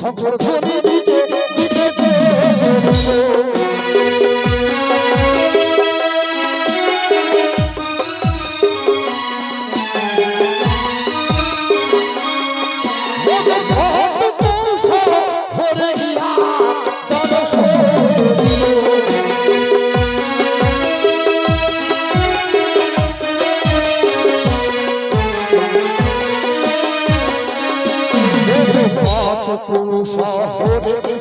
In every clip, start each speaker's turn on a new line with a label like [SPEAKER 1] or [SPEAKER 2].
[SPEAKER 1] শঙ্কর ধ্বনি সাধু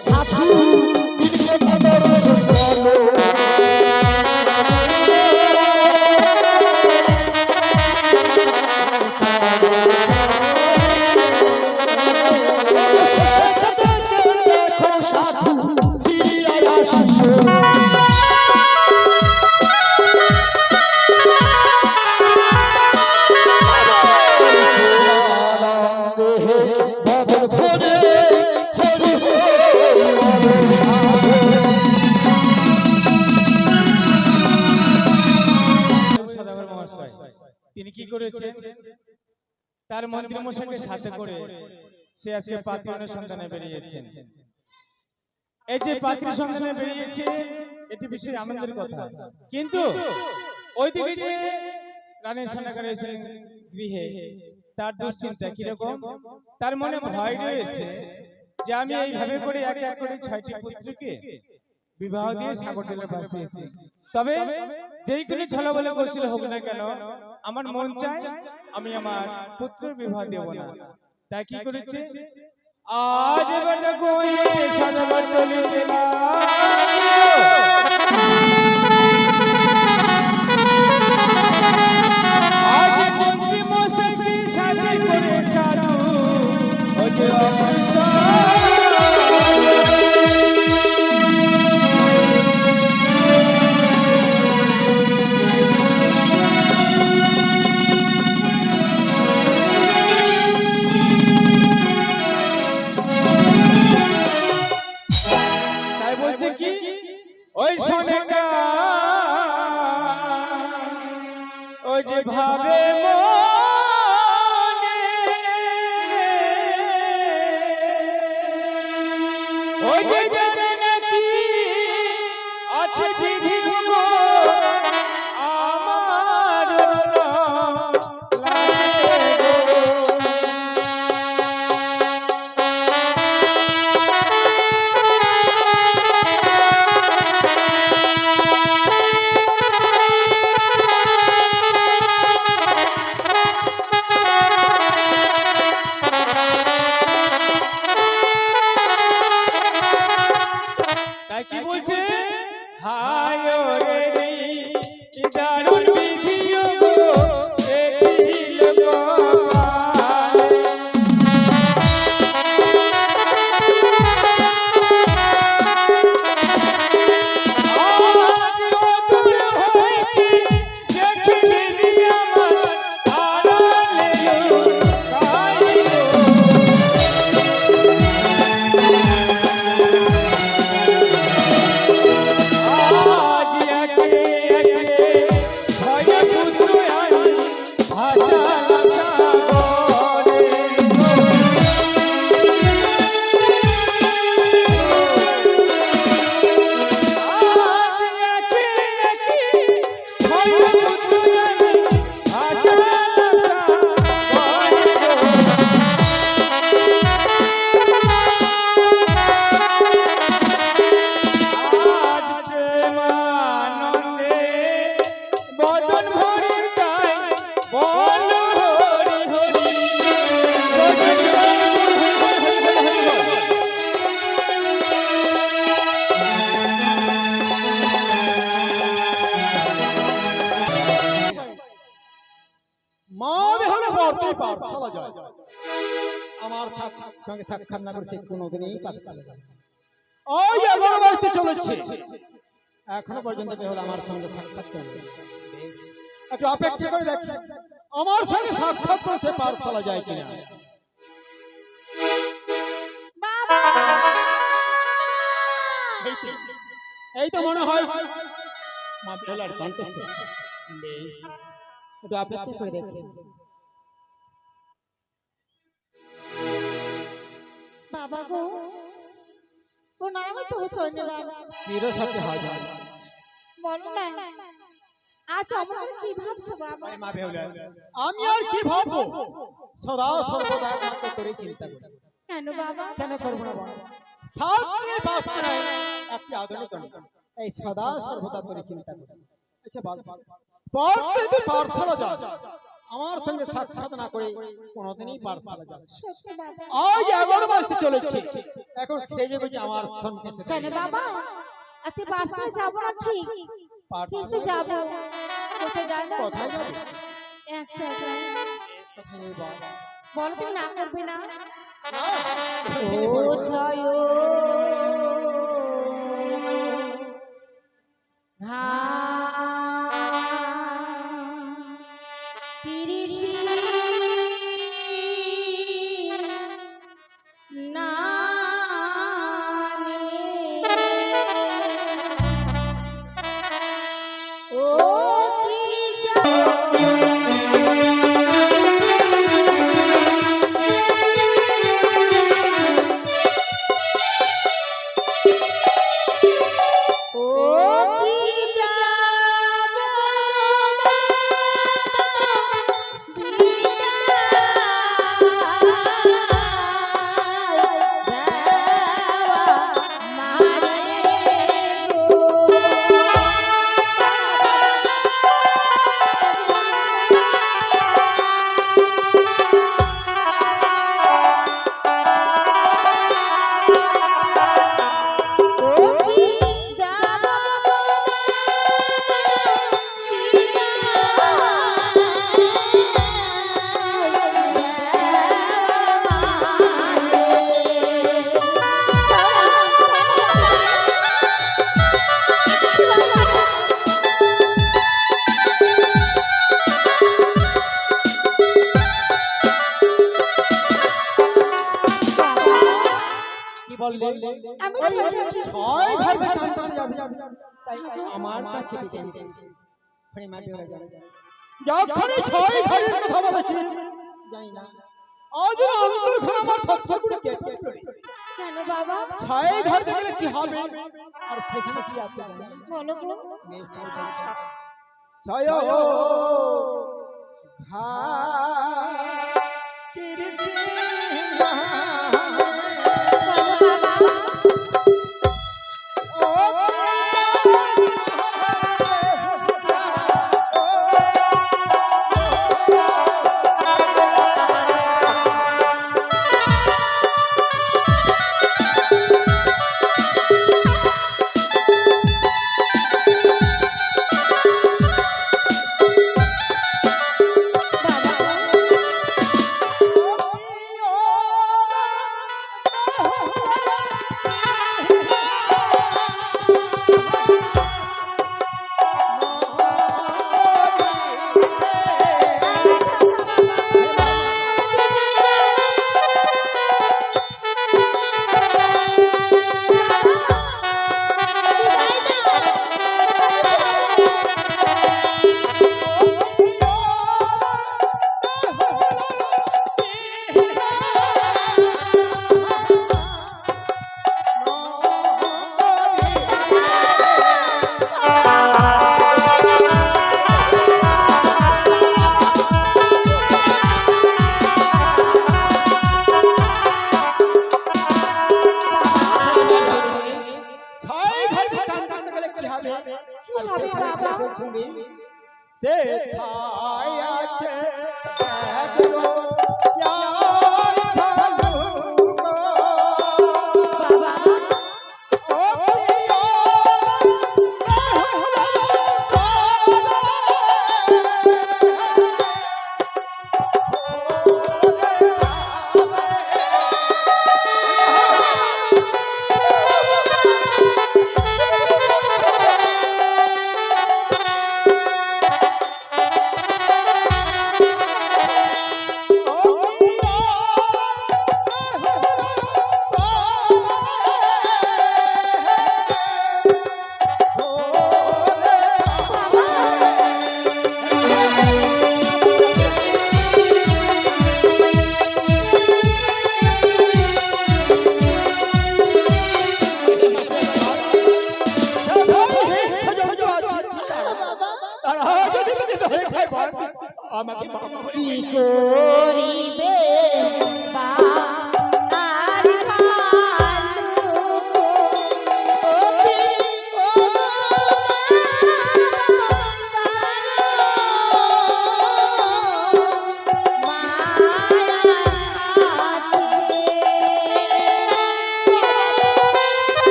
[SPEAKER 2] করেছে তার মন্ত্রী মশাইকে সাথে করে সে আজকে পাত্রী অনুসন্ধানে বেরিয়েছেন। এই যে পাত্রী সন্ধানে বেরিয়েছে এটি বিশেষ আনন্দের কথা। কিন্তু ওইদিকে যে রানী এসেছেন গৃহে তার দুশ্চিন্তা কীরকম? তার মনে ভয় রয়েছে যে আমি এইভাবে করে এক এক করে ছয়টি পুত্রকে বিবাহ দিয়ে সাগর জলে ভাসিয়েছি। তবে যেই কোনো ছলা বলে করছিল হোক না কেন আমার মন চায় আমি আমার পুত্রের বিবাহ দেব না। তাই কি করেছে? আজ এবার দেখো সাজবার চলে চলিতে আজ বলছে কি? ওই সোনেকা ওই যে ভাবে মনে।
[SPEAKER 1] সাক্ষাৎ- না করে সে কোনোদিনই যায় ওই এগারো বাজতে চলেছে। এখনও পর্যন্ত বেহল আমার সঙ্গে সাক্ষাৎ করে একটু অপেক্ষা করে দেখি আমার সঙ্গে সাক্ষাৎ করে সে পাঠশালা যায় কিনা। এই তো- মনে হয় মা বেহুলার কণ্ঠস্বর। একটু অপেক্ষা করে দেখি।
[SPEAKER 3] বাবা গো প্রণাম তবে চলে বাবা
[SPEAKER 1] চির সাথে হয় যায়
[SPEAKER 3] বলো না আজ আমার কি ভাবছ বাবা
[SPEAKER 2] মা বেহুলা
[SPEAKER 1] আমি আর কি ভাববো সদা সর্বদা তোমাকে করে চিন্তা করি
[SPEAKER 3] কেন বাবা
[SPEAKER 1] কেন করব না বলো? সাতটি পাঁচটায় একটি আধুনিক। এই সদা সর্বদা করে চিন্তা করি আচ্ছা বল পড়তে তুই পাঠশালা যা আমার সঙ্গে সাক্ষাৎ না করে কোনোদিনই পাঠশালা যা
[SPEAKER 3] সত্যি বাবা
[SPEAKER 1] আজ এগারো বাজতে চলেছে এখন সেজে বুঝে আমার সঙ্গে
[SPEAKER 3] জানো বাবা আচ্ছা পার্সেলে যাব না ঠিক কিন্তু যাব কোথায় যাব
[SPEAKER 1] কোথায় যাবে
[SPEAKER 3] এক জায়গায়
[SPEAKER 1] কোথায়
[SPEAKER 3] বলো তুমি না করবে না ও। জয় তিরিশি আমি
[SPEAKER 1] ছয় ঘর থেকে চান চান যাবে তাই আমার কাছে বেঁচে নিতে এসেছিস। মাটি হয়ে যাবে। যখনই ছয় ঘরের কথা বলেছিস জানি না। আজ অন্তর আমার থরথর করে কেঁপে উঠল।
[SPEAKER 3] কেন বাবা?
[SPEAKER 1] ছয় ঘর দেখলে কি হবে? আর সেখানে কি আছে
[SPEAKER 3] বলো
[SPEAKER 1] বেশ, বেশ। ছয় ঘর তিরিশি
[SPEAKER 3] বাবা।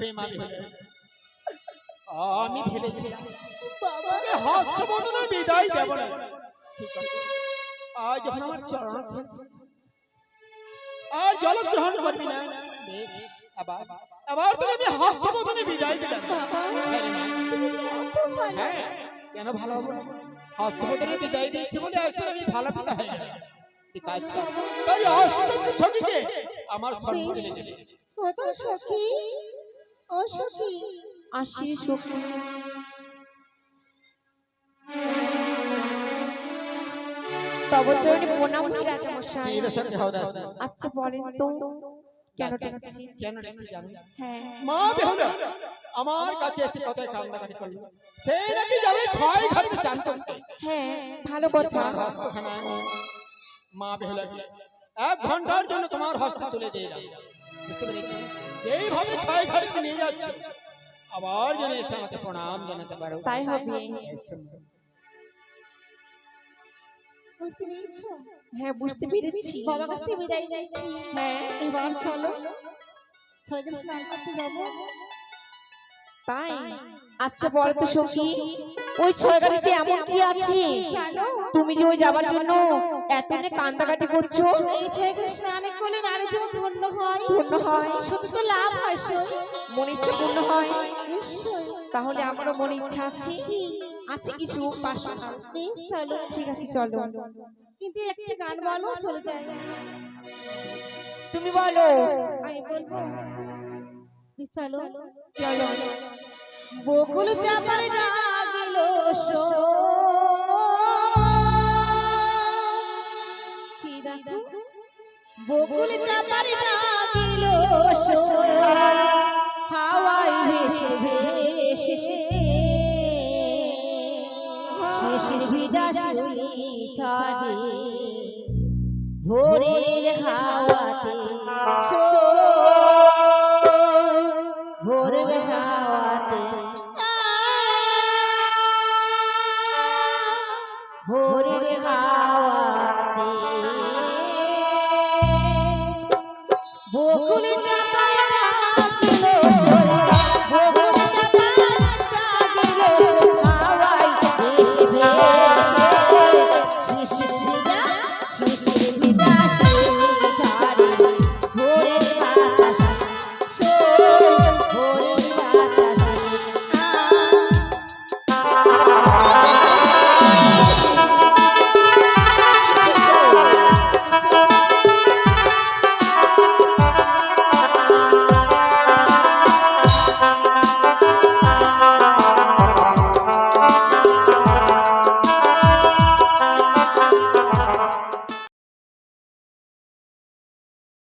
[SPEAKER 3] বিদায়
[SPEAKER 1] আমি ভেবেছি
[SPEAKER 3] বাবা
[SPEAKER 1] হাস্য বদলে বিদায় দেব না আজ যখন আমার চরণ আর জল গ্রহণ করবি না আবার আবার আমি হাস্য বদলে বিদায় দিলাম
[SPEAKER 3] ভালো
[SPEAKER 1] কেন ভালো হব? হাস্য বদলে বিদায় দিয়েছি বলে আজ তোকে আমি ভালো পিতা হয়ে কাজ কর তাই হাস্য সখীকে আমার
[SPEAKER 3] সখী ও সখী
[SPEAKER 4] আসি সখী। প্রণাম
[SPEAKER 1] দাসী
[SPEAKER 4] আচ্ছা বলেন তো কেন ডাকছি
[SPEAKER 1] কেন ডেকেছি জানো?
[SPEAKER 4] হ্যাঁ।
[SPEAKER 1] মা বেহুলা আমার কাছে এসে কথায় কান্নাকাটি করল। সেই নাকি যাবে ছয় ঘাটে চান করতে
[SPEAKER 4] হ্যাঁ ভালো কথা।
[SPEAKER 1] মা বেহুলা এক ঘণ্টার জন্য তোমার হস্ত তুলে দিয়ে যাবে বুঝতে পেরেছি? এইভাবে ছয় ঘাটে নিয়ে যাচ্ছে। আবার যেন এসে আমাকে প্রণাম জানাতে পারো।
[SPEAKER 4] তাই হবে।
[SPEAKER 3] বুঝতে পেরেছ?
[SPEAKER 4] হ্যাঁ বুঝতে পেরেছি।
[SPEAKER 3] বাবা কাছ থেকে বিদায় নিয়েছি
[SPEAKER 4] হ্যাঁ
[SPEAKER 3] এবার চলো। ছয়জন স্নান করতে যাব।
[SPEAKER 4] তাই। আচ্ছা বল তো সখী ওই ছয় গাড়িতে এমন কি আছে? তুমি যে ওই যাবার জন্য এত কান্দাকাটি করছ?
[SPEAKER 3] এই ছয়জন স্নান করলে নারী জীবন ধন্য হয়।
[SPEAKER 4] ধন্য হয়।
[SPEAKER 3] শুধু তো লাভ হয় সই।
[SPEAKER 4] মনে ইচ্ছে পূর্ণ হয়।
[SPEAKER 3] নিশ্চয়
[SPEAKER 4] তাহলে আমারও মনে ইচ্ছা আছে। আছে। কিছু।
[SPEAKER 3] বেশ চলো।
[SPEAKER 4] ঠিক আছে চলো।
[SPEAKER 3] কিন্তু একটি গান বলো চলে যায়
[SPEAKER 4] তুমি বলো।
[SPEAKER 3] আমি বলব? বেশ চলো।
[SPEAKER 4] চলো।
[SPEAKER 3] বকুল চাপার ডাকিল বকুল চাপার ডাকিল শো হাওয়ায় ভেসে ভেসে শেষের বিদাস ছাড়ে ভোরের হাওয়াতে ভোরের হাওয়াতে ভোরের